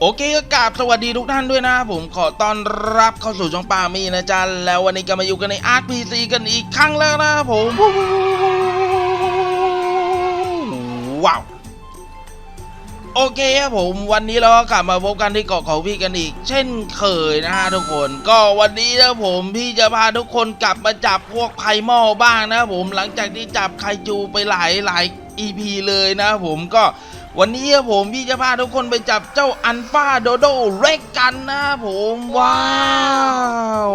โอเคก็กราบสวัสดีทุกท่านด้วยนะผมขอต้อนรับเข้าสู่ช่องปามีนะจ๊ะแล้ววันนี้ก็มาอยู่กันใน RPC กันอีกครั้งแล้วนะผมว้าวโอเคครับผมวันนี้เราก็กลับมาพบกันที่เกาะเขาพี่กันอีก เช่นเคยนะฮะทุกคน ก็วันนี้นะผมพี่จะพาทุกคนกลับมาจับพวกไพ่หม้อบ้างนะผมหลังจากที่จับไคจูไปหลายหลาย EP เลยนะผมก็ วันนี้ครับผมพี่จะพาทุกคนไปจับเจ้าอันฟาโดโดเร็กกันนะผมว้าว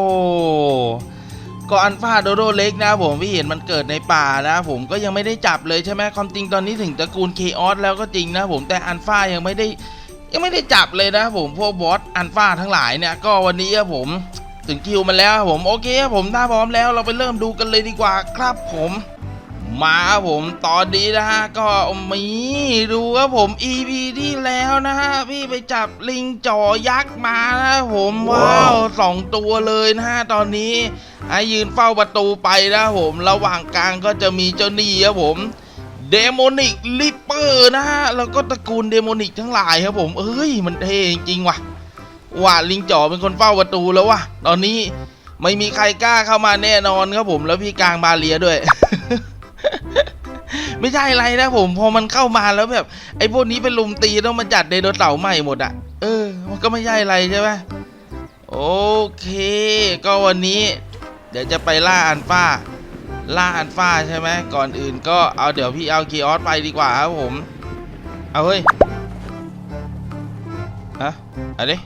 ก็อันฟาโดโดเล็กนะผมพี่เห็นมันเกิดในป่านะผมก็ยังไม่ได้จับเลยใช่ไหมความจริงตอนนี้ถึงตระกูลเคออสแล้วก็จริงนะผมแต่อันฟายังไม่ได้ยังไม่ได้จับเลยนะผมพวกบอสอันฟาทั้งหลายเนี่ยก็วันนี้ครับผมถึงคิวมันแล้วครับผมโอเคครับผมถ้าพร้อมแล้วเราไปเริ่มดูกันเลยดีกว่าครับผม มาครับผมตอนนี้นะฮะก็มีดูครับผม EP ที่แล้วนะฮะพี่ไปจับลิงจ่อยักษ์มานะผมว้าวสองตัวเลยนะฮะตอนนี้ไอ้ยืนเฝ้าประตูไปนะผมระหว่างกลางก็จะมีเจ้าหนี่ครับผมเดโมนิกลิปเปอร์นะฮะแล้วก็ตระกูลเดโมนิกทั้งหลายครับผมเอ้ยมันเท่จริงๆว่ะว่าลิงจ่อเป็นคนเฝ้าประตูแล้วว่ะตอนนี้ไม่มีใครกล้าเข้ามาแน่นอนครับผมแล้วพี่กลางบาเลียด้วย ไม่ใช่อะไรนะผม พอมันเข้ามาแล้วแบบ ไอ้พวกนี้เป็นลุมตีต้องมาจัดไดโนเสาร์ใหม่หมดอะเออ มันก็ไม่ใช่อะไรใช่ไหมโอเค ก็วันนี้ เดี๋ยวจะไปล่าอันฟ้า ล่าอันฟ้าใช่ไหมก่อนอื่นก็เอาเดี๋ยวพี่เอาคีออสไปดีกว่าครับผม เอาเฮ้ยฮะอาดิ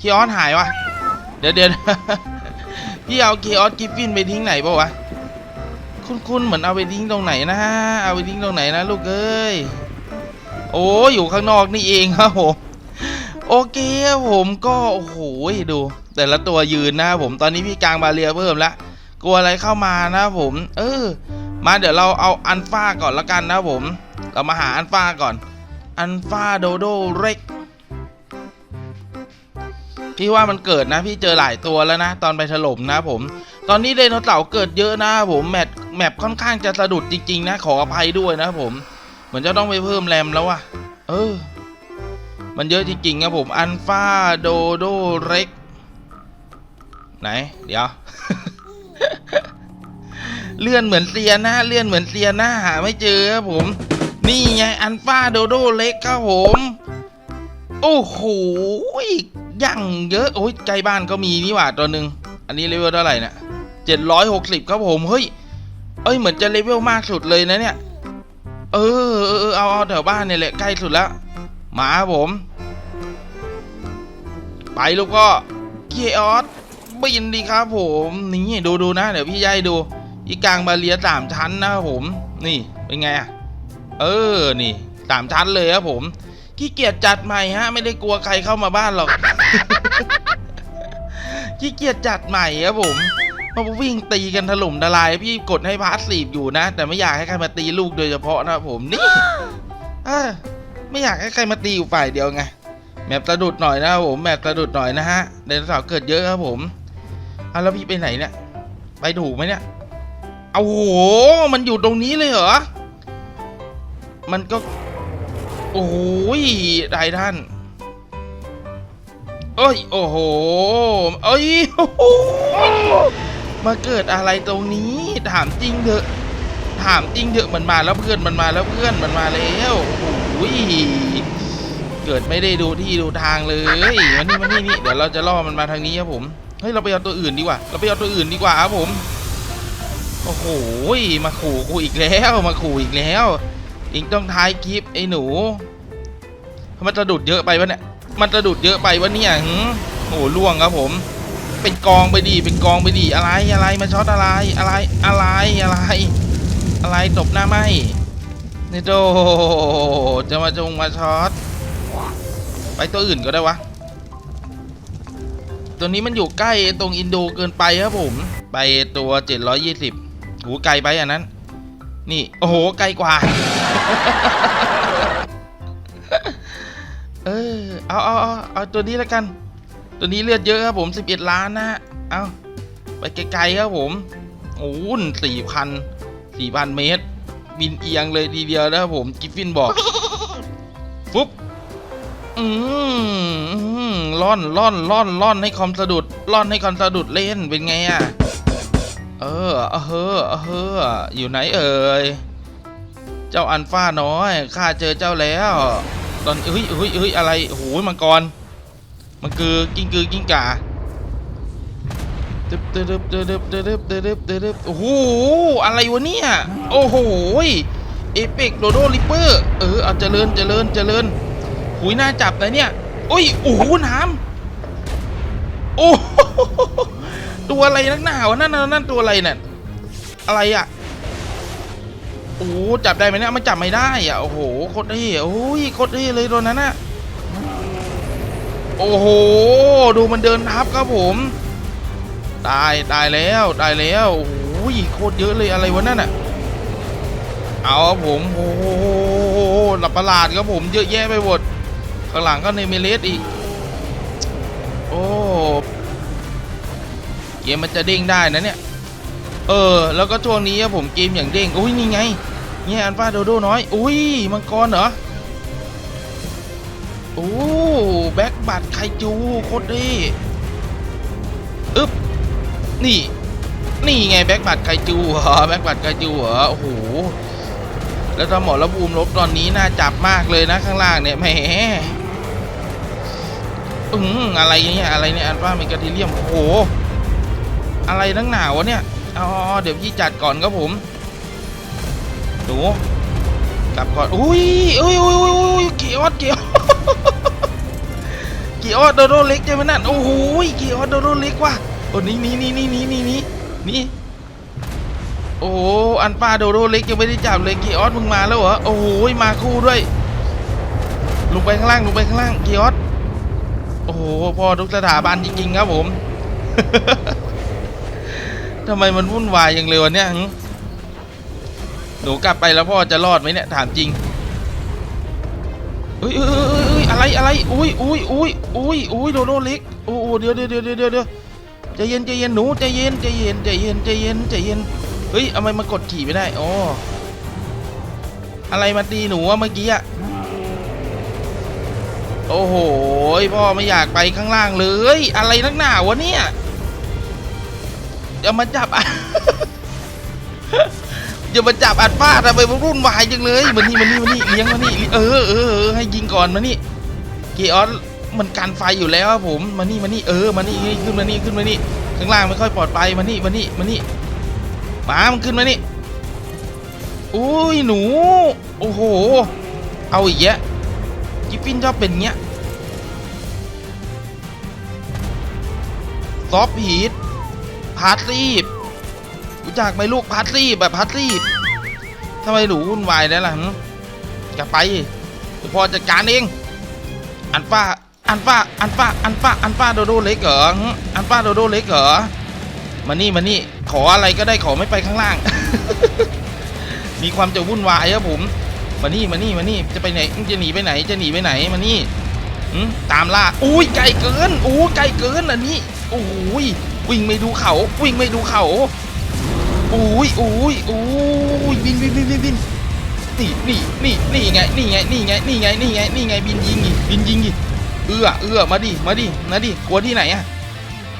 คีออสหายวะเดี๋ยวเดี๋ยวพี่เอาคีออสกิฟฟินไปทิ้งไหนปล่าวะ คุณๆเหมือนเอาไปทิ้งตรงไหนนะเอาไปทิ้งตรงไหนนะ ลูกเอ้ยโอ้อยู่ข้างนอกนี่เองครับผมโอเคผมก็โอ้โหดู แต่ละตัวยืนนะครับผมตอนนี้พี่กลางบาเรียเพิ่มแล้วกลัวอะไรเข้ามานะผม เออ มาเดี๋ยวเราเอาอันฟ้าก่อนละกันนะผม เรามาหาอันฟ้าก่อน อันฟ้าโดโดเร็กพี่ว่ามันเกิดนะ พี่เจอหลายตัวแล้วนะ ตอนไปถล่มนะผม ตอนนี้ไดโนเสาร์เกิดเยอะนะผมแมป แมปค่อนข้างจะสะดุดจริง ๆ นะ ขออภัยด้วยนะผม เหมือนจะต้องไปเพิ่มแรมแล้วอะเออ มันเยอะจริงๆครับผม อันฟาโดโดเร็กไหน เดี๋ยว เลื่อนเหมือนเซียนนะเลื่อนเหมือนเซียนนะหาไม่เจอครับผม นี่ไง อันฟาโดโดเล็กครับผม โอ้โหยังเยอะ โอ้ยใกล้บ้านก็มีนี่หว่าตัวหนึ่งอันนี้เลเวลเท่าไหร่นี่ยเจ็ดร้อยหกสิบครับผม เฮ้ย เอ้ยเหมือนจะเลเวลมากสุดเลยนะเนี่ย เออเออเอาเอาแถวบ้านเนี่ยแหละใกล้สุดแล้วมาผม ไปลูกก็เกียออสบินดีครับผมนี่ดูดูนะ เดี๋ยวพี่ยายดู อีกลางบาเลียสามชั้นนะครับผม นี่เป็นไงอะเออนี่สามชั้นเลยครับผมขี้เกียจจัดใหม่ฮะ ไม่ได้กลัวใครเข้ามาบ้านหรอกขี้เกียจจัดใหม่ครับผม มาวิ่งตีกันถล่มทลาย พี่กดให้พาสซีฟอยู่นะ แต่ไม่อยากให้ใครมาตีลูกโดยเฉพาะนะครับผมนี่เออไม่อยากให้ใครมาตีอยู่ฝ่ายเดียวไงแมปสะดุดหน่อยนะครับผมแมปสะดุดหน่อยนะฮะไดโนเสาร์เกิดเยอะครับผมเอาแล้วพี่ไปไหนเนี่ยไปถูกไหมเนี่ยเอาโหมันอยู่ตรงนี้เลยเหรอมันก็ โอ้ยได้ท่านเอ้ย โอ้โห เอ้ยโอ้โห มาเกิดอะไรตรงนี้ ถามจริงเถอะ ถามจริงเถอะมันมาแล้วเพื่อนมันมาแล้วเพื่อนมันมาแล้วโอ้ยเกิดไม่ได้ดูที่ดูทางเลยมันนี่มันนี่นี่เดี๋ยวเราจะล่อมันมาทางนี้ครับผมเฮ้ยเราไปเอาตัวอื่นดีกว่า เราไปเอาตัวอื่นดีกว่าครับผมโอ้โหมาขู่กูอีกแล้วมาขู่อีกแล้วอิงต้องท้ายคลิปไอ้หนูมันจะดุดเยอะไปวะเนี่ยมันจะดุดเยอะไปวะเนี่ยโอ้ล่วงครับผม เป็นกองไปดีเป็นกองไปดีอะไรอะไรมาช็อตอะไรอะไรอะไรอะไร อะไรตบหน้าไหมนี่โดจะมาจงมาช็อตไปตัวอื่นก็ได้วะ ตัวนี้มันอยู่ใกล้ตรงอินโดเกินไปครับผม ไปตัว 720หูไกลไปอันนั้น นี่ โอ้โห ไกลกว่า เออเอาเอาเอาเอาตัวนี้แล้วกัน ตัวนี้เลือดเยอะครับผม 11 ล้านนะฮะ เอาไปไกลๆครับผมโอ้โหสี่พันสี่พันเมตร บินเอียงเลยทีเดียวนะครับผม กิฟฟินบอกฟุ๊บ อืมล่อนล่อนล่อนล่อนให้คอมสะดุดล่อนให้คอมสะดุดเล่นเป็นไงอะเออเออเออเอออยู่ไหนเอ่ย เจ้าอันฟ้าน้อย ข้าเจอเจ้าแล้ว ตอนเฮ้ยเฮ้ยเฮ้ยอะไรโอ้โหมังกร มันคือกิ้งกือกิ้งก่าเดิบเดิบเดิบเดิบเดิบเดิบเดิบโอ้โหอะไรวะเนี่ยโอ้โหเอพิกโดโดลิเปอร์เออเอาเจริญเจริญเจริญหุยน่าจับเลยเนี่ยโอ้ยโอ้โหน้ำโอ้ตัวอะไรนักหนาวะนั่นนั่นตัวอะไรเนี่ยอะไรอะโอ้จับได้ไหมเนี่ยมันจับไม่ได้อะโอ้โหโคตรเท่โอ้ยโคตรเท่เลยโดนนั้นอะ โอ้โห ดูมันเดินทับครับผม ตายตายแล้วตายแล้วโอ้โหโคตรเยอะเลยอะไรวะนั่นน่ะเอาครับผมโอ้โหหลับประหลาดครับผมเยอะแยะไปหมดข้างหลังก็เนมิเลสอีก โอ้เกมมันจะเด้งได้นะเนี่ย เออ แล้วก็ช่วงนี้อะผมเกมอย่างเด้งอุ้ยนี่ไงเนี่ยอันฟาโดโดน้อย อุ้ยมังกรเหรอโอ้ บ็กบัตไคจูโคตรดีอึ๊บนี่ นี่ไงแบ็กบัตไคจูเหรอแบ็กบัตไคจูเหรอโอ้โหแล้วถ้าหมอระบูมลบตอนนี้น่าจับมากเลยนะข้างล่างเนี่ยแหมอืมอะไรเนี่ยอะไรเนี่ยอันว่าเมกาทีเรียมโอ้โหอะไรนักหนาวะเนี่ยอ๋อเดี๋ยวพี่จัดก่อนครับผมหนูกลับก่อนอุ้ยอุ้ยอุ้ยอุ้ยเกียร์เกียร์ กียร์โดโดเล็กใช่ไหมนั่นโอ้โหกียร์โดโดเล็กว่ะโอ้นี่นี่นี่นี่นี่นี่นี่นี่โอ้โหอันป้าโดโดเล็กยังไม่ได้จับเลยกีออสมึงมาแล้วเหรอโอ้โหมาคู่ด้วยลงไปข้างล่างลงไปข้างล่างกีออสโอ้โหพอทุกสถาบันจริงๆครับผมทำไมมันวุ่นวายอย่างเร็วเนี่ยหนูกลับไปแล้วพ่อจะรอดไหมเนี่ยถามจริงเอ้ย อะไรอะไรอุ้ยอุ้ยอุ้ยอุ้ยอุ้ยโดโดเล็กโอ้โหเดี๋ยวเดี๋ยวเดี๋ยวเดี๋ยวเดี๋ยวใจเย็นใจเย็นหนูใจเย็นใจเย็นใจเย็นใจเย็นใจเย็นเฮ้ยทำไมมากดขี่ไม่ได้อ๋ออะไรมาตีหนูอะเมื่อกี้อะโอ้โหพ่อไม่อยากไปข้างล่างเลย อะไรนักหนาวะเนี่ยอย่ามาจับอะอย่ามาจับอัดป้าทำไมมันรุ่นวายจังเลยมานี่มานี่มานี่เลี้ยงมานี่เออเออเออให้ยิงก่อนมานี่ เกออสมันกันไฟอยู่แล้วครับผมมานี่มานี่เออมานี่ขึ้นมานี่ขึ้นมานี่ข้างล่างไม่ค่อยปลอดภัยมานี่มานี่มานี่มามันขึ้นมานี่อุ้ยหนู โอ้โห เอาอีกแยะกิฟฟินชอบเป็นเงี้ยซอฟฮีทพาร์ซีฟรู้จักไหมลูกพาร์ซีฟแบบพาร์ซีฟทำไมหนูวุ่นวายได้ล่ะหึกลับไปเดี๋ยวพอจัดการเอง อันฟ้าอันฟ้าอันฟ้าอันฟ้าอันฟ้าโดโดเล็กเหรออันฟ้าโดโดเล็กเหรอมานี่มานี่ขออะไรก็ได้ขอไม่ไปข้างล่าง มีความจะวุ่นวายครับผมมานี่มานี่มานี่จะไปไหนจะหนีไปไหน จะหนีไปไหนมานี่หืมตามล่าอุ้ยไกลเกินอู้ไกลเกินอันนี้โอ้ยวิ่งไม่ดูเขาวิ่งไม่ดูเขาอุ้ยอุ้ยอุ้ยบินบินบินบินบิ นี่นี่นี่นี่ไงนี่ไงนี่ไงนี่ไงนี่ไงนี่ไงบินยิงอีบินยิงอีเอื้อเอื้อมาดิมาดิมาดิกลัวที่ไหนอะ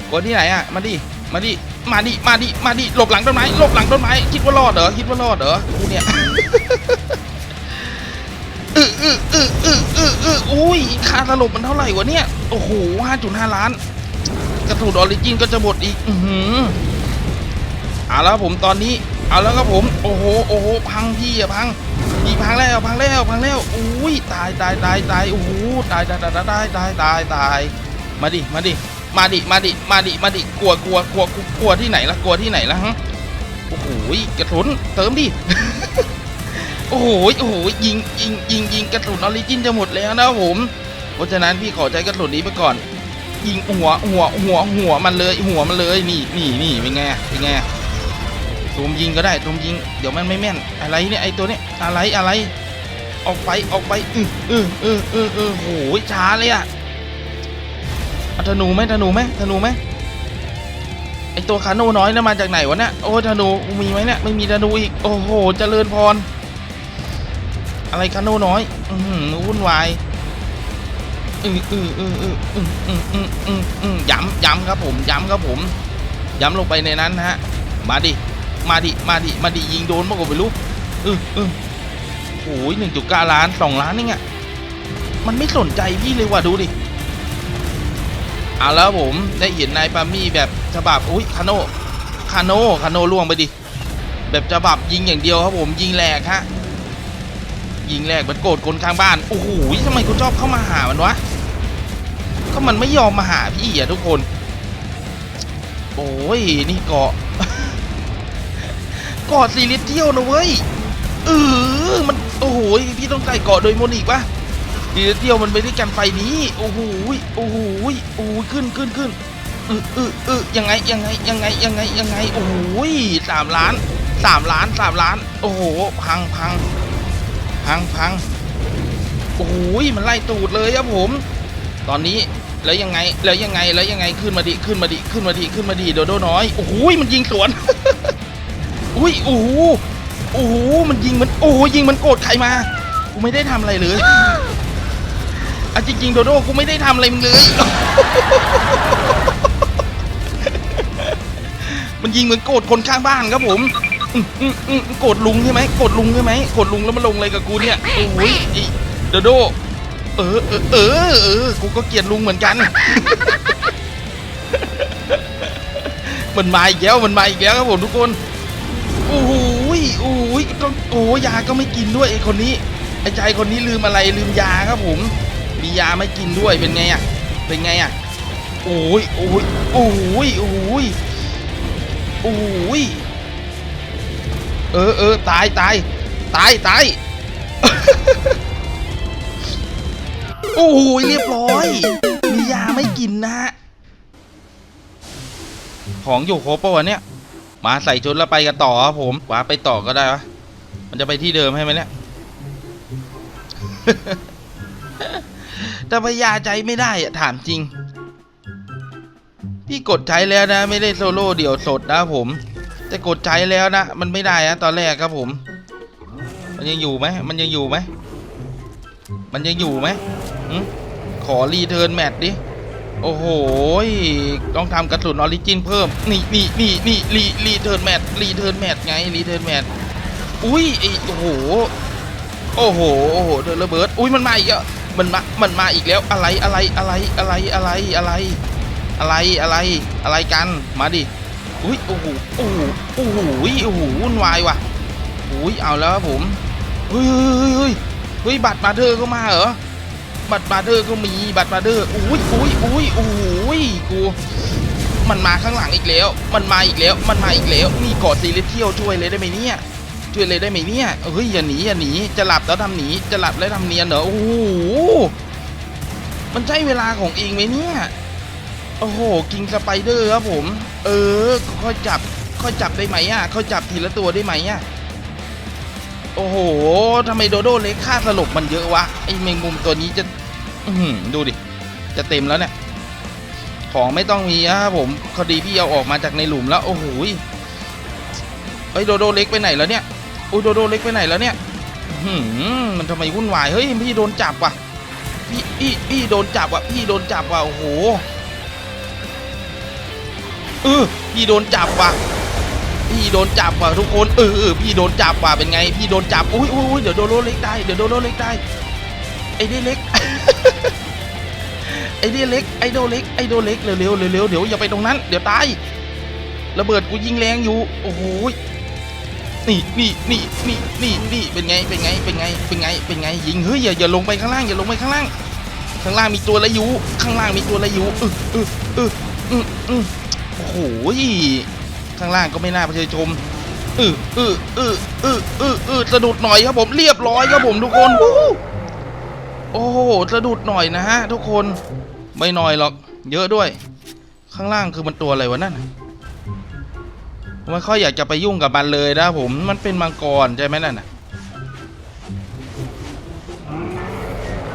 กลัวที่ไหนอะมาดิมาดิมาดิมาดิมาดิหลบหลังต้นไม้หลบหลังต้นไม้คิดว่ารอดเหรอคิดว่ารอดเหรอกูเนี่ยอืออืออืออืออืออออุ้ยค่าสลบมันเท่าไหร่วะเนี่ยโอ้โหห้าจุดห้าล้าน กระถูดออริจินก็จะหมดอีก อือหือเอาแล้วผมตอนนี้ เอาแล้วครับผม โอ้โห โอ้โห พังพี่อะพัง พังแล้วพังแล้วพังแล้วอุ้ยตายตายตายตายโอ้โหตายตายตายตายตายตายตายมาดิมาดิมาดิมาดิมาดิมาดิกลัวกลัวกลัวกลัวที่ไหนล่ะกลัวที่ไหนล่ะฮะโอ้โหกระสุนเติมดิโอ้โหโอ้โหยิงยิงยิงยิงกระสุนออริจินจะหมดแล้วนะผมเพราะฉะนั้นพี่ขอใช้กระสุนนี้ไปก่อน ยิงหัวหัวหัวหัวมันเลยหัวมันเลยนี่นี่นี่เป็นไงเป็นไง ตูมยิงก็ได้ตูมยิง เดี๋ยวมันไม่แม่น อะไรเนี่ยไอตัวเนี้ยอะไรอะไร ออกไปออกไปอืออืออืออืออือโหช้าเลยอะธนูไหมธนูไหมธนูไหมไอตัวคาโน่น้อยน่ะมาจากไหนวะเนี่ยโอ้ธนูมีไหมเนี่ยไม่มีธนูอีกโอ้โหเจริญพร อะไรคาโน่น้อย อือหือวุ่นวายอืออืออืออืออืออืออืออืออือย้ำย้ำครับผมย้ำครับผมย้ำลงไปในนั้นนะฮะ มาดิ มาดิ มาดิ มาดิ ยิงโดนมากกว่าไม่รู้เออเออโอ้ยหนึ่งจุดเก้าล้านสองล้านนี่ไงมันไม่สนใจพี่เลยว่ะดูดิเอาแล้วผมได้เห็นนายปามี่แบบฉบับอุ้ยคาโนคาโนคาโนล่วงไปดิ แบบฉบับยิงอย่างเดียวครับผมยิงแหลกฮะยิงแหลกมันโกรธคนข้างบ้าน โอ้โหทำไมกูชอบเข้ามาหามันวะ ก็มันไม่ยอมมาหาพี่อะทุกคน โอ้ย นี่เกาะ กาะซีลิเที่ยวนะเว้ยเออมันโอ้โหพี่ต้องใส่เกาะโดยโมนิกปะซีลิเที่ยวมันไปด้วยกันไฟนี้โอ้โหโอ้โหโอ้โหขึ้นขึ้นขึ้นเออเออเออยังไงยังไงยังไงยังไงยังไงโอ้โหสามล้านสามล้านสามล้าน โอ้โหพังพังพังพังโอ้โหมันไล่ตูดเลยครับผม ตอนนี้แล้วยังไงแล้วยังไงแล้วยังไงขึ้นมาดิขึ้นมาดิขึ้นมาดิขึ้นมาดิโดโดน้อยโอ้โหมันยิงสวน อุ้ยโอ้โหโอ้โหมันยิงมันโอ้โหยิงมันโกรธใครมากูไม่ได้ทำอะไรเลยอะจริงๆโดโดกูไม่ได้ทำอะไรมึงเลย มันยิงเหมือนโกรธคนข้างบ้านครับผมอืมอืมอืมโกรธลุงใช่ไหมโกรธลุงใช่ไหมโกรธลุงแล้วมาลงอะไรกับกูเนี่ยโอ้ยไอ้โดโดเออเออเออเออกูก็เกลียดลุงเหมือนกันมันมาอีกแล้วมันมาอีกแล้วครับผมทุกคน ก็โอ้ยาก็ไม่กินด้วยไอ้คนนี้ไอ้ใจคนนี้ลืมอะไรลืมยาครับผม มียาไม่กินด้วยเป็นไงอะเป็นไงอะโอ้ยโอ้ยโอ้ยโอ้ยโอ้ยเออเออตายตายตายตายโอ้โหเรียบร้อย มียาไม่กินนะฮะของอยู่ครบปะวะเนี่ย มาใส่ชุดแล้วไปกันต่อครับผมว้าไปต่อก็ได้วะ มันจะไปที่เดิมให้ไหมเนี่ย แต่พยาใจไม่ได้อะถามจริง พี่กดใช้แล้วนะ ไม่ได้โซโล่เดี่ยวสดนะผม แต่กดใช้แล้วนะ มันไม่ได้นะตอนแรกครับผม มันยังอยู่ไหม มันยังอยู่ไหม มันยังอยู่ไหมขอรีเทิร์นแมตดิโอ้โห ต้องทำกระสุนออริจินเพิ่ม นี่นี่นี่นี่รีรีเทิร์นแมตช์รีเทิร์นแมตช์ไงรีเทิร์นแมตช์ อุ้ยไอโอ้โห โอ้โห โอ้โหเดินระเบิด อุ้ยมันมาอีกแล้วมันมา มันมาอีกแล้ว อะไร อะไร อะไร อะไร อะไร อะไร อะไร อะไร อะไรกัน มาดิ อุ้ย โอ้โห โอ้โห โอ้โห โอ้โห วุ่นวายว่ะ อุ้ย เอาแล้วครับผม เฮ้ยเฮ้ยเฮ้ยเฮ้ย บัตรมาเธอก็มาเหรอ บัตรบาเดอร์ก็มี บัตรบาเดอร์อุ้ยอุ้ยอุ้ยอุ้ยกู มันมาข้างหลังอีกแล้ว มันมาอีกแล้ว มันมาอีกแล้ว นี่กอดซีเรเที่ยวช่วยเลยได้ไหมเนี่ย ช่วยเลยได้ไหมเนี่ยเฮ้ยอย่าหนีอย่าหนีจะหลับแล้วทำหนีจะหลับแล้วทำเนียนเหรอโอ้โหมันใช่เวลาของเองไหมเนี่ยโอ้โหกิงสไปเดอร์ครับผม เออค่อยจับค่อยจับได้ไหมอะค่อยจับทีละตัวได้ไหมอะโอ้โหทำไมโดโดเล็กค่าสลบมันเยอะวะไอแมงมุมตัวนี้จะอืดูดิ จะเต็มแล้วเนี่ย ของไม่ต้องมีนะครับผมคดีพี่เอาออกมาจากในหลุมแล้ว โอ้โหยเฮ้ยโดโดเล็กไปไหนแล้วเนี่ย อ้ยโดโดเล็กไปไหนแล้วเนี่ยหือมันทำไมวุ่นวาย เฮ้ยพี่โดนจับว่ะ พี่พี่พี่โดนจับว่ะ พี่โดนจับว่ะ โอ้โห เออพี่โดนจับว่ะ พี่โดนจับว่ะทุกคน เออเออพี่โดนจับว่ะ เป็นไง พี่โดนจับ อุ้ยอุ้ยเดี๋ยวโดโดเล็กได้ เดี๋ยวโดโดเล็กได้ ไอ้เด็เล็ก ไอ้เด็เล็ก ไอ้โดเล็ก ไอ้โดเล็กเร็วเร็วเร็วเร็วเดี๋ยวอย่าไปตรงนั้น เดี๋ยวตาย ระเบิดกูยิงแรงอยู่ โอ้โห นี่นี่นี่นี่นี่นี่เป็นไงเป็นไงเป็นไงเป็นไงเป็นไงยิงเฮ้ยอย่าอย่าลงไปข้างล่างอย่าลงไปข้างล่าง ข้างล่างมีตัวอะยูข้างล่างมีตัวอะยูเออเออเอออืมอืมโอ้โหข้างล่างก็ไม่น่าไปเชยชมเออเออเออเออเออเออสะดุดหน่อยครับผมเรียบร้อยครับผมทุกคนโอ้โหสะดุดหน่อยนะฮะทุกคนไม่หน่อยหรอกเยอะด้วย ข้างล่างคือมันตัวอะไรวะนั่น ไม่ค่อยอยากจะไปยุ่งกับมันเลยนะผมมันเป็นมังกรใช่ไหมนั่นน่ะ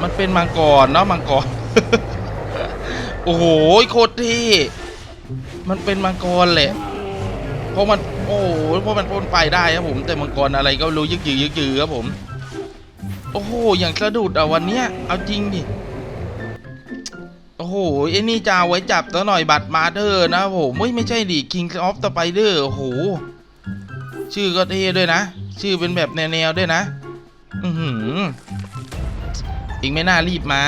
มันเป็นมังกรเนาะมังกร โอ้โหโคตรเท่มันเป็นมังกรแหละเพราะมันโอ้โหเพราะมันพ่นไฟได้ครับผม แต่มังกรอะไรก็รู้ยึกยือยึกยือครับผม โอ้โหอย่างสะดุดอะวันเนี้ยเอาจริงดิ โอ้โหไอ้นี่จะไว้จับตัวหน่อยบัตรมาเธอร์นะผมเฮ้ยไม่ใช่ดิ King of Spider โอ้โห ชื่อก็เท่ด้วยนะ ชื่อเป็นแบบแนวๆด้วยนะ อือหืออีกไม่น่ารีบมา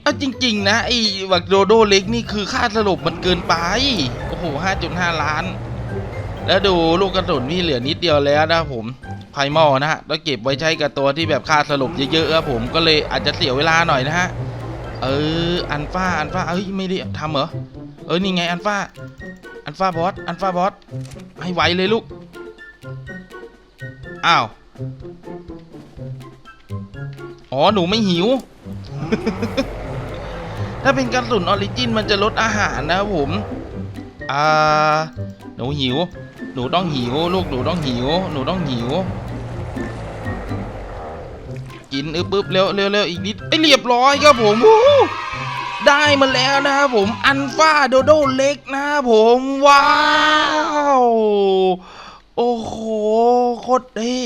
เอาจริง ๆ นะไอ้บักโดโดเล็กนี่คือค่าสลบมันเกินไป โอ้โห5.5ล้าน แล้วดูลูกกระสุนนี่เหลือนิดเดียวแล้วนะผมไพมอนะฮะแล้วเก็บไว้ใช้กับตัวที่แบบค่าสลบเยอะๆครับผมก็เลยอาจจะเสียเวลาหน่อยนะฮะเอออันฟ้าอันฟ้าเอ้ยไม่ได้ทำเหรอเออนี่ไงอันฟ้าอันฟ้าบอสอันฟ้าบอสให้ไวเลยลูกอ้าวอ๋อหนูไม่หิว ถ้าเป็นกระสุนออริจินมันจะลดอาหารนะผมอ่าหนูหิว หนูต้องหิว ลูกหนูต้องหิว หนูต้องหิว กินอึบอึบเร็วเร็วเร็วอีกนิดไอยเรียบร้อยครับผมได้มาแล้วนะครับผมอันฟ้าโดโดเล็กนะครับผมว้าวโอ้โหโคตรเท่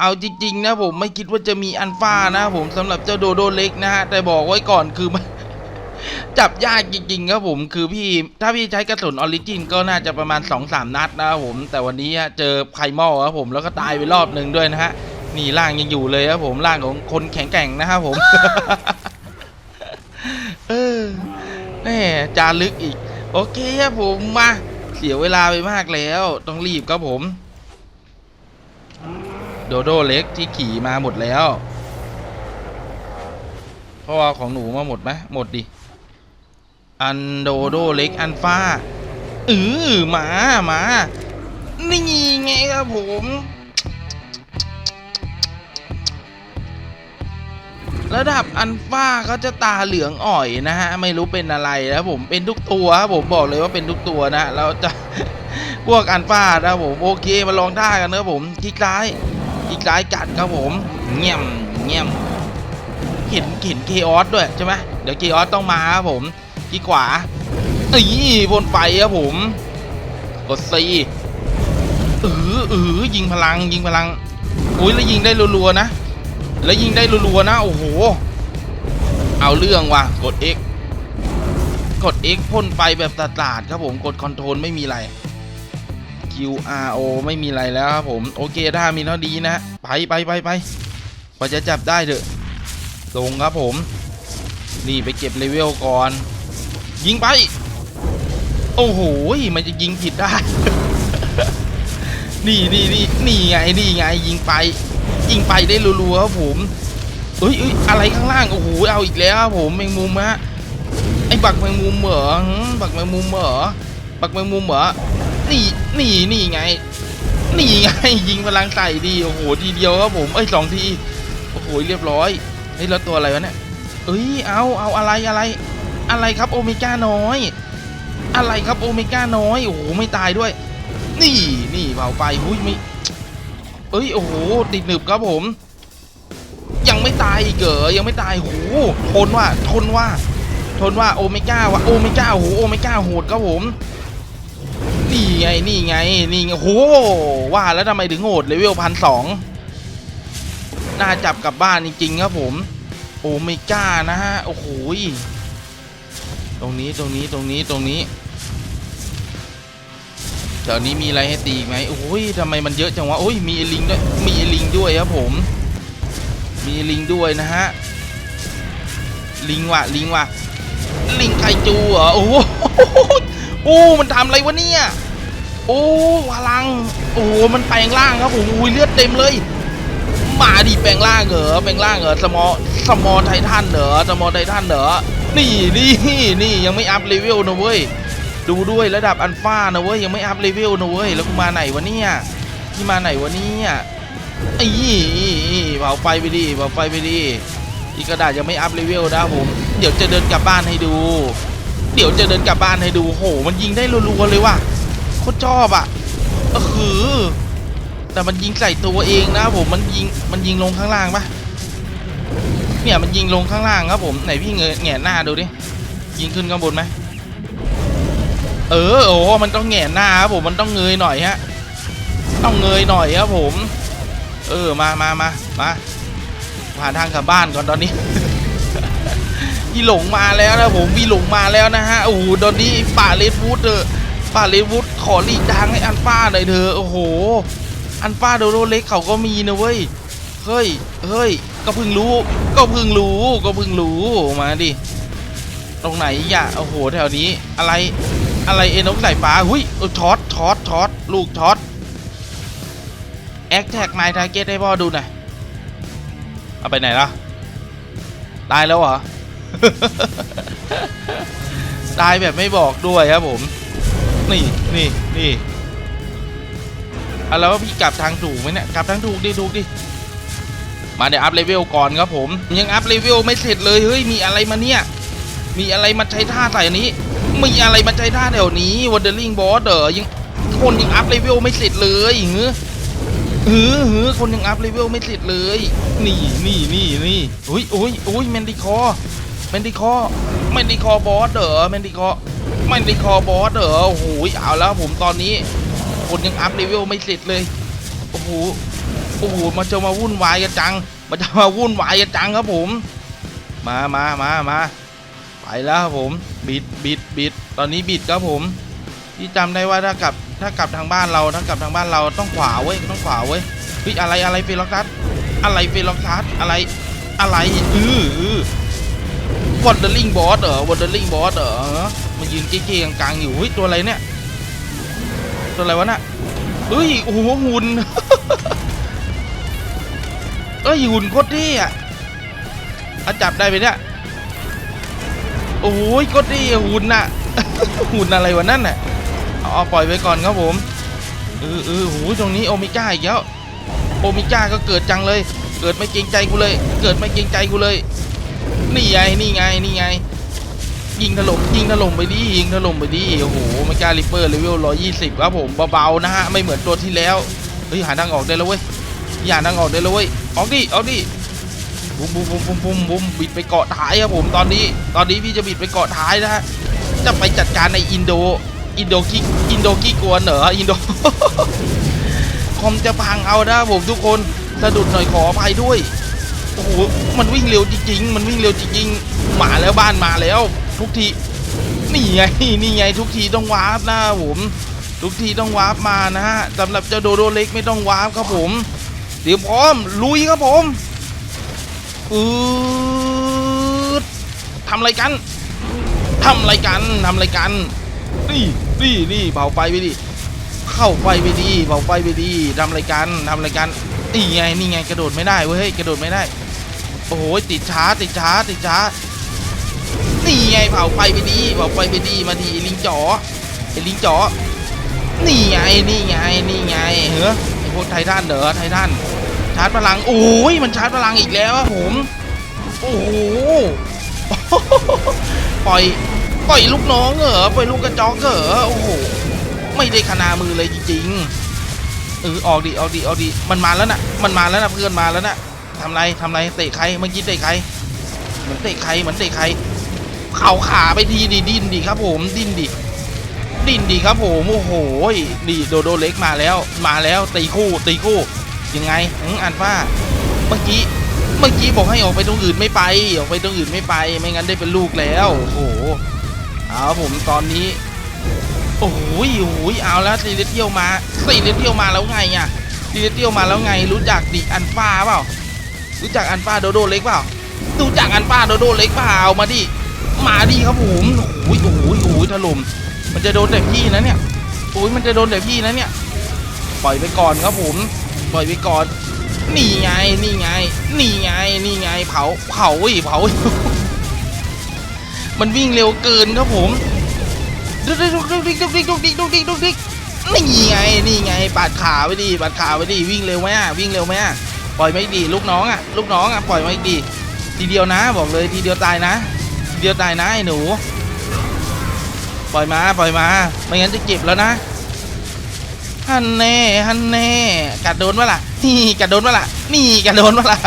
เอาจริง ๆ นะผมไม่คิดว่าจะมีอันฟ้านะผมสำหรับเจ้าโดโดเล็กนะฮะแต่บอกไว้ก่อนคือมัน จับยากจริงๆครับผมคือพี่ถ้าพี่ใช้กระสุนออริจินก็น่าจะประมาณ 2-3 นัดนะครับผม แต่วันนี้เจอไพมอลครับผมแล้วก็ตายไปรอบหนึ่งด้วยนะฮะนี่ร่างยังอยู่เลยครับผมร่างของคนแข็งแกร่งนะครับผมเออแม่จารึกอีก โอเคครับผมมาเสียเวลาไปมากแล้ว ต้องรีบครับผม โดโดเล็กที่ขี่มาหมดแล้วเพราะว่าของหนูมาหมดไหมหมดดิ อันโดโดเล็กอันฟ้าเออมามานี่ไงครับผม ระดับอันฟ้าเขาจะตาเหลืองอ่อยนะฮะ ไม่รู้เป็นอะไรนะผมเป็นทุกตัวครับผมบอกเลยว่าเป็นทุกตัวนะเราจะพวกอันฟ้านะครับผมโอเคมาลองท่ากันนะผมคลิกซ้ายคลิกซ้ายจัดครับผมเงี่ยมเงี่ยมเห็นเห็นเคออสด้วยใช่ไหมเดี๋ยวเคออสต้องมาครับผม ที่ขวาอ้ยบนไฟครับผม กดซีเออเออยิงพลังยิงพลังอุ้ยแล้วยิงได้รัวๆนะ แล้วยิงได้รัวๆนะโอ้โห เอาเรื่องว่ะกด X กด X พ่นไฟแบบตาดๆครับผมกดคอนโทรลไม่มีอะไร Q R O ไม่มีอะไรแล้วครับผมโอเคถ้ามีเท่าดีนะไปไปไปไปกว่าจะจับได้เถอะลงครับผม นี่ไปเก็บเลเวลก่อน ยิงไป โอ้โหมันจะยิงผิดได้ นี่นี่นี่นี่ไงนี่ไงยิงไป ยิงไปได้รัวๆครับผมเอ้ยเอ้ยอะไรข้างล่างโอ้โหเอาอีกแล้วครับผมแมงมุมฮะไอ้บักแมงมุมเหรอบักแมงมุมเหรอบักแมงมุมเหรอนี่นี่นี่ไง นี่ไงยิงพลังใส่ดีโอ้โหทีเดียวครับผมเอ้ยสองทีโอ้โหเรียบร้อยเฮ้ยแล้วตัวอะไรวะเนี่ยเอ้ยเอาเอาอะไรอะไร อะไรครับโอเมก้าน้อย อะไรครับโอเมก้าน้อยโอ้โหไม่ตายด้วย นี่นี่เผาไปหุ้ยไม่เอ้ยโอ้โหติดหนึบครับผม ยังไม่ตายอีกเหรอยังไม่ตายโหทนว่าทนว่า ทนว่าโอเมก้าว่ะโอเมก้าโหโอเมก้าโหดครับผมนี่ไงนี่ไงนี่ไงโหว่าแล้วทำไมถึงโหดเลเวลพันสองน่าจับกลับบ้านจริงๆครับผม โอเมก้านะฮะโอ้โห ตรงนี้ตรงนี้ตรงนี้ตรงนี้แถวนี้มีอะไรให้ตีอีกไหมโอ้ยทำไมมันเยอะจังวะโอ้ยมีลิงด้วยมีลิงด้วยครับผม มีลิงด้วยนะฮะลิงว่ะลิงว่ะลิงไคจูเหรอโอ้โหโอ้มันทำอะไรวะเนี่ยโอ้พลังโอ้มันแปลงร่างครับผมอุ้ยเลือดเต็มเลยมาดิแปลงร่างเหรอแปลงร่างเหรอสมอสมอไททันเหรอสมอไททันเหรอ นี่นี่นี่ยังไม่อัพเลเวลนะเว้ยดูด้วยระดับอัลฟานะเว้ยยังไม่อัพเลเวลนะเว้ยแล้วกูมาไหนวะเนี่ยที่มาไหนวะเนี่ยไอ้เผาไฟไปดิเผาไฟไปดิอีกระดาษยังไม่อัพเลเวลนะผมเดี๋ยวจะเดินกลับบ้านให้ดู เดี๋ยวจะเดินกลับบ้านให้ดูโห มันยิงได้รัวๆเลยว่ะโคตรชอบอะเออคือแต่มันยิงใส่ตัวเองนะผมมันยิงมันยิงลงข้างล่างปะ เนี่ยมันยิงลงข้างล่างครับผมไหนพี่เงยแหงนหน้าดูดิยิงขึ้นข้างบนไหมเออโอ้มันต้องแงนหน้าครับผมมันต้องเงยหน่อยฮะต้องเงยหน่อยครับผม เออมามามามาหานทางกลับบ้านก่อนตอนนี้พี่หลงมาแล้วนะผมพี่หลงมาแล้วนะฮะโอ้โหตอนนี้ป่าเลดวูดเถอะป่าเลดวูดขอหลีกทางให้อันฟ้าหน่อยเถอะโอ้โห อันฟ้าโดโดเล็กเขาก็มีนะเว้ยเฮ้ยเฮ้ย ก็เพิ่งรู้ ก็เพิ่งรู้ ก็เพิ่งรู้ มาดิ ตรงไหนอย่าโอ้โห แถวนี้ อะไร อะไรเอ็นกสายฟ้าหุยเออช็อต ช็อต ช็อต ลูกช็อต แอคแท็กไมทาร์เก็ตให้พ่อดูหน่อย เอาไปไหนล่ะ ตายแล้วเหรอ ตายแบบไม่บอกด้วยครับผม นี่ นี่ นี่อะแล้วพี่กลับทางถูกไหมเนี่ย กลับทางถูกดิ ถูกดิ มาเดี๋ยวอัพเลเวลก่อนครับผม ยังอัพเลเวลไม่เสร็จเลยเฮ้ยมีอะไรมาเนี่ย มีอะไรมาใช้ท่าใส่อันนี้ มีอะไรมาใช้ท่าแถวนี้วันเดอร์ลิงบอสเดอยังคนยังอัพเลเวลไม่เสร็จเลยหือหือหือคนยังอัพเลเวลไม่เสร็จเลย นี่นี่นี่นี่อุ้ยอุ้ยอุ้ยแมนดิคอแมนดิคอแมนดิคอบอสเดอแมนดิคอแมนดิคอบอสเดอโอ้โหเอาแล้วผมตอนนี้ คนยังอัพเลเวลไม่เสร็จเลยโอ้โห อ้โหมันจะมาวุ่นวายกันจัง มันจะมาวุ่นวายกันจังครับผม มามามามาไปแล้วครับผมบิดบิดบิดตอนนี้บิดครับผมพี่จำได้ว่าถ้ากลับถ้ากลับทางบ้านเราถ้ากลับทางบ้านเราต้องขวาเว้ยต้องขวาเว้ยเฮ้ยอะไรอะไรเฟล็อกซัสอะไรเฟล็อกซัสอะไรอะไรอืออือวอเดอร์ลิงบอสเหรอวอเดอร์ลิงบอสเหรอมายืนเก๊ๆกลางๆอยู่เฮ้ยตัวอะไรเนี่ยตัวอะไรวะน่ะเฮ้ยโอ้โหหุ่น เอ้ยหุ่นโคตรเท่อะอะจับได้ไหมเนี่ยโอ้ยโคตรเท่อะหุ่นน่ะหุ่นอะไรวะนั่นน่ะเอาปล่อยไว้ก่อนครับผมเออเออโหตรงนี้โอเมก้าอีกแล้วโอเมก้าก็เกิดจังเลย เกิดไม่เกรงใจกูเลย เกิดไม่เกรงใจกูเลย นี่ไงนี่ไงนี่ไง ยิงถล่มยิงถล่มไปดิยิงถล่มไปดิโอ้โหโอเมก้าริปเปอร์เลเวล120ครับผมเบาๆนะฮะไม่เหมือนตัวที่แล้วเฮ้ยหาทางออกได้แล้วเว้ย อย่าทางออกได้เลยเว้ยออกดิออกดิบุ้มบุ้มบุ้มบุ้มบุ้มบุ้มบิดไปเกาะท้ายครับผมตอนนี้ ตอนนี้พี่จะบิดไปเกาะท้ายนะฮะจะไปจัดการในอินโดอินโดกิอินโดกี้กวนเหรออินโดคอมจะพังเอานะผมทุกคนสะดุดหน่อยขออภัยด้วยโอ้โหมันวิ่งเร็วจริงๆมันวิ่งเร็วจริงๆมาแล้วบ้านมาแล้ว ทุกทีนี่ไงนี่ไงทุกทีต้องวาร์ปนะผมทุกทีต้องวาร์ปมานะฮะสำหรับเจ้าโดโดเล็กไม่ต้องวาร์ปครับผม เดี๋ยวพร้อม ลุยครับผมอืดทำอะไรกันทำอะไรกันทำอะไรกันนี่นี่นี่เผาไฟไปดิเข้าไฟไปดีเผาไฟไปดีทำอะไรกันทำอะไรกันนี่ไงนี่ไงกระโดดไม่ได้เว้ยกระโดดไม่ได้ โอ้โหติดช้าติดช้าติดช้านี่ไงเผาไฟไปดีเผาไฟไปดีมาดีไอ้ลิงจ๋อไอ้ลิงจ๋อนี่ไงนี่ไงนี่ไงเฮ้อ พวกไททันเด้อไททันชาร์จพลังโอ้ยมันชาร์จพลังอีกแล้วผมโอ้โหปล่อยปล่อยลูกน้องเหรอปล่อยลูกกระจอกเหรอโอ้โหไม่ได้ขนามือเลยจริงๆเออออกดิออกดิออกดิมันมาแล้วน่ะมันมาแล้วน่ะเพื่อนมาแล้วน่ะทำไรทำไรเตะใครเมื่อกี้เตะใครเหมือนเตะใครเหมือนเตะใครเข่าขาไปทีดิดิ้นดิครับผมดิ้นดิ ดินดีครับผมโอ้โหนี่โดโดเล็กมาแล้ว มาแล้วตีคู่ตีคู่ยังไงอันฟ้าเมื่อกี้เมื่อกี้บอกให้ออกไปตรงอื่นไม่ไป ออกไปตรงอื่นไม่ไป ไม่งั้นได้เป็นลูกแล้วโอ้โหเอาผมตอนนี้ โอ้โหโอ้โหเอาแล้วซีเรเที่ยวมาซีเรเที่ยวมาแล้วไงอะซีเรเที่ยวมาแล้วไง รู้จักดิอันฟ้าเปล่ารู้จักอันฟ้าโดโดเล็กเปล่ารู้จักอันฟ้าโดโดเล็กเปล่ามาดิมาดิครับผมโอ้โหโอ้โหโอ้โหถล่ม มันจะโดนแต่พี่นะเนี่ยโอ้ยมันจะโดนแต่พี่นะเนี่ย ปล่อยไปก่อนครับผม ปล่อยไปก่อน นี่ไง นี่ไง นี่ไง นี่ไง เผา เผาอีเผา มันวิ่งเร็วเกินครับผมดุกดิกดุกดิกดุกดิกดุกดิกดุกดิกดุกดิกนี่ไง นี่ไง ปาดขาไว้ดิ ปาดขาไว้ดิ วิ่งเร็วไหมอะ วิ่งเร็วไหมอะ ปล่อยไม่ดี ลูกน้องอะ ลูกน้องอะ ปล่อยไม่ดี ทีเดียวนะ บอกเลย ทีเดียวตายนะ ทีเดียวตายนะไอ้หนู ปล่อยมาปล่อยมาไม่งั้นจะเจ็บแล้วนะฮันแน่ฮันแน่กัดโดนวะล่ะนี่กัดโดนวะล่ะนี่กัดโดนวะล่ะ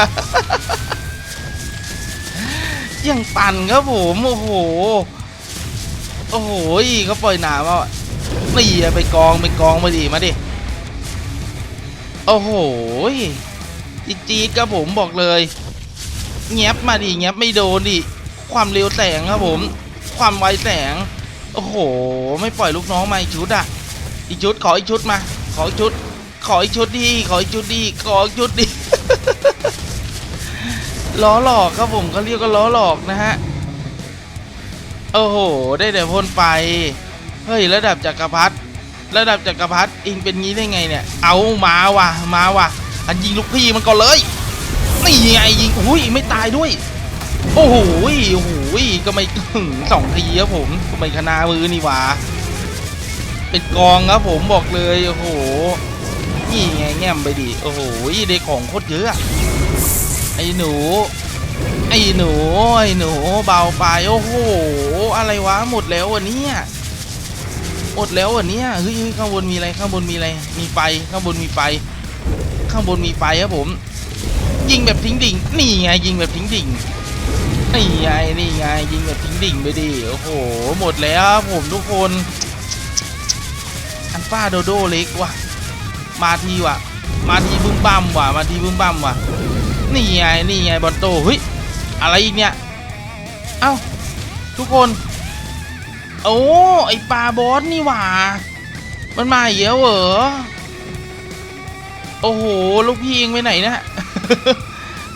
ยังปั่นครับผมโอ้โหโอ้โหเขาปล่อยหนามาว่ะนี่ไปกองไปกองมาดิมาดิโอ้โหจี๊ดครับผมบอกเลยแงบมาดิแงบไม่โดนดิความเร็วแสงครับผม ความไวแสง โอ้โห ไม่ปล่อยลูกน้องมาอีกชุดอะ อีกชุดขออีกชุดมา ขออีกชุด ขออีกชุดดี ขออีกชุดดี ขออีกชุดดี ล้อหลอกครับผมเขาเรียกว่าล้อหลอกนะฮะ โอ้โห ได้แต่พ่นไฟเฮ้ย ระดับจักรพรรดิ ระดับจักรพรรดิเองเป็นงี้ได้ไงเนี่ย เอามาว่ะ มาว่ะ อันยิงลูกพี่มันก่อนเลย นี่ไงยิง อุ้ยไม่ตายด้วย โอ้โหโอ้โหก็ไม่ถึงสองทีครับผมก็ไม่คณามือนี่หว่าเป็นกองครับผมบอกเลยโอ้โหนี่ไงแง่มไปดิโอ้โหได้ของโคตรเยอะไอ้หนูไอ้หนูไอ้หนูเบาไปโอ้โหอะไรวะหมดแล้ววันนี้หมดแล้ววันนี้เฮ้ยเฮ้ยข้างบนมีอะไรข้างบนมีอะไรมีไฟข้างบนมีไฟข้างบนมีไฟครับผม ยิงแบบทิ้งดิ่งนี่ไงยิงแบบทิ้งดิ่ง นี่ไงนี่ไงยิงแบบทิ้งดิ่งไปดิโอ้โห หมดแล้วผมทุกคนอันฟ้าโดโดเล็กว่ะ มาทีว่ะ มาทีบึ้มบั้มว่ะ มาทีบึ้มบั้มว่ะ นี่ไงนี่ไงบอลโตเฮ้ยอะไรอีกเนี่ย เอ้าทุกคน โอ้ไอปลาบอสนี่หว่า มันมาอีกแล้วเหรอ โอ้โห ลูกพี่เองไปไหนนะ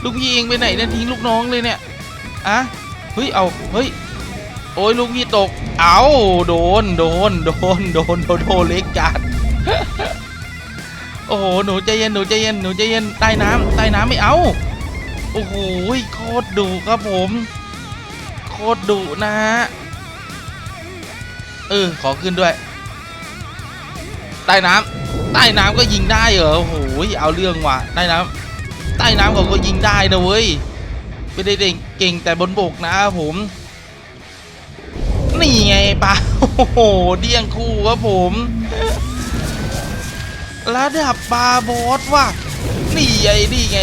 ลูกพี่เองไปไหนเนี่ยทิ้งลูกน้องเลยเนี่ย อะเฮ้ย เอา เฮ้ย โอ้ยลูกพี่ตก เอาโดน โดน โดน โดน โดนโดนเล็กจัด โอ้โห หนูใจเย็น หนูใจเย็น หนูใจเย็น ใต้น้ำใต้น้ำไม่เอา โอ้โห โคตรดุครับผม โคตรดุนะฮะ เออ ขอขึ้นด้วย ใต้น้ำใต้น้ำก็ยิงได้เหรอ โอ้โห เอาเรื่องว่ะ ใต้น้ำใต้น้ำเขาก็ยิงได้นะเว้ยไม่ได้เก่งแต่บนบกนะครับผม นี่ไงปะโอ้โหเดี้ยงคู่ครับผม ระดับบาบอสว่ะนี่ไงนี่ไง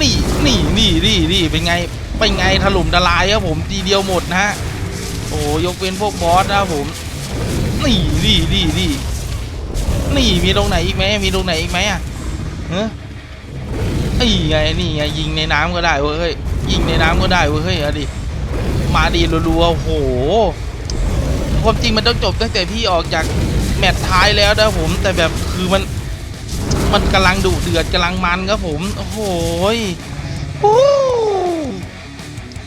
นี่นี่นี่นี่นี่เป็นไงเป็นไงถล่มทลายครับผมทีเดียวหมดนะฮะโอ้ยกเว้นพวกบอสนะครับผม นี่นี่นี่นี่นี่มีตรงไหนอีกไหมมีตรงไหนอีกไหมอะเฮ้ นี่ไงนี่ไงยิงในน้ำก็ได้เว้ยยิงในน้ำก็ได้เว้ยเฮ้ยอาดิมาดีรัวๆโอ้โหความจริงมันต้องจบตั้งแต่พี่ออกจากแมตช์ท้ายแล้วนะผม แต่แบบคือมันมันกำลังดุเดือดกำลังมันครับผมโอ้โห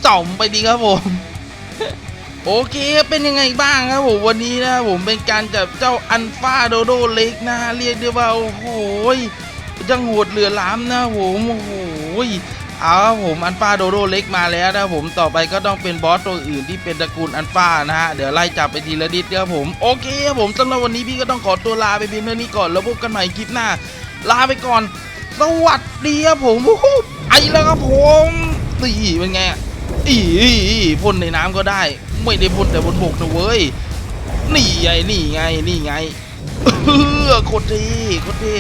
จ่อมไปดีครับผมโอเคเป็นยังไงบ้างครับผมวันนี้นะผมเป็นการจับเจ้าอันฟาโดโดเล็กนะเรียกได้ว่าโอ้โห ยังโหดเหลือล้ำนะผมโอ้โหเอาผมอันฟาโดโดเล็กมาแล้วนะผมต่อไปก็ต้องเป็นบอสตัวอื่นที่เป็นตระกูลอันฟานะฮะเดี๋ยวไล่จับไปทีละนิดครับผมโอเคครับผมสำหรับวันนี้พี่ก็ต้องขอตัวลาไปเพียงเท่านี้ก่อนแล้วพบกันใหม่คลิปหน้า ลาไปก่อน สวัสดีครับผมวู้แล้วครับผมนี่เป็นไงอีพ่นในน้ำก็ได้ ไม่ได้พ่นแต่บนบกนะเว้ยนี่ไงนี่ไงนี่ไงเออโคตรเท่โคตรเท่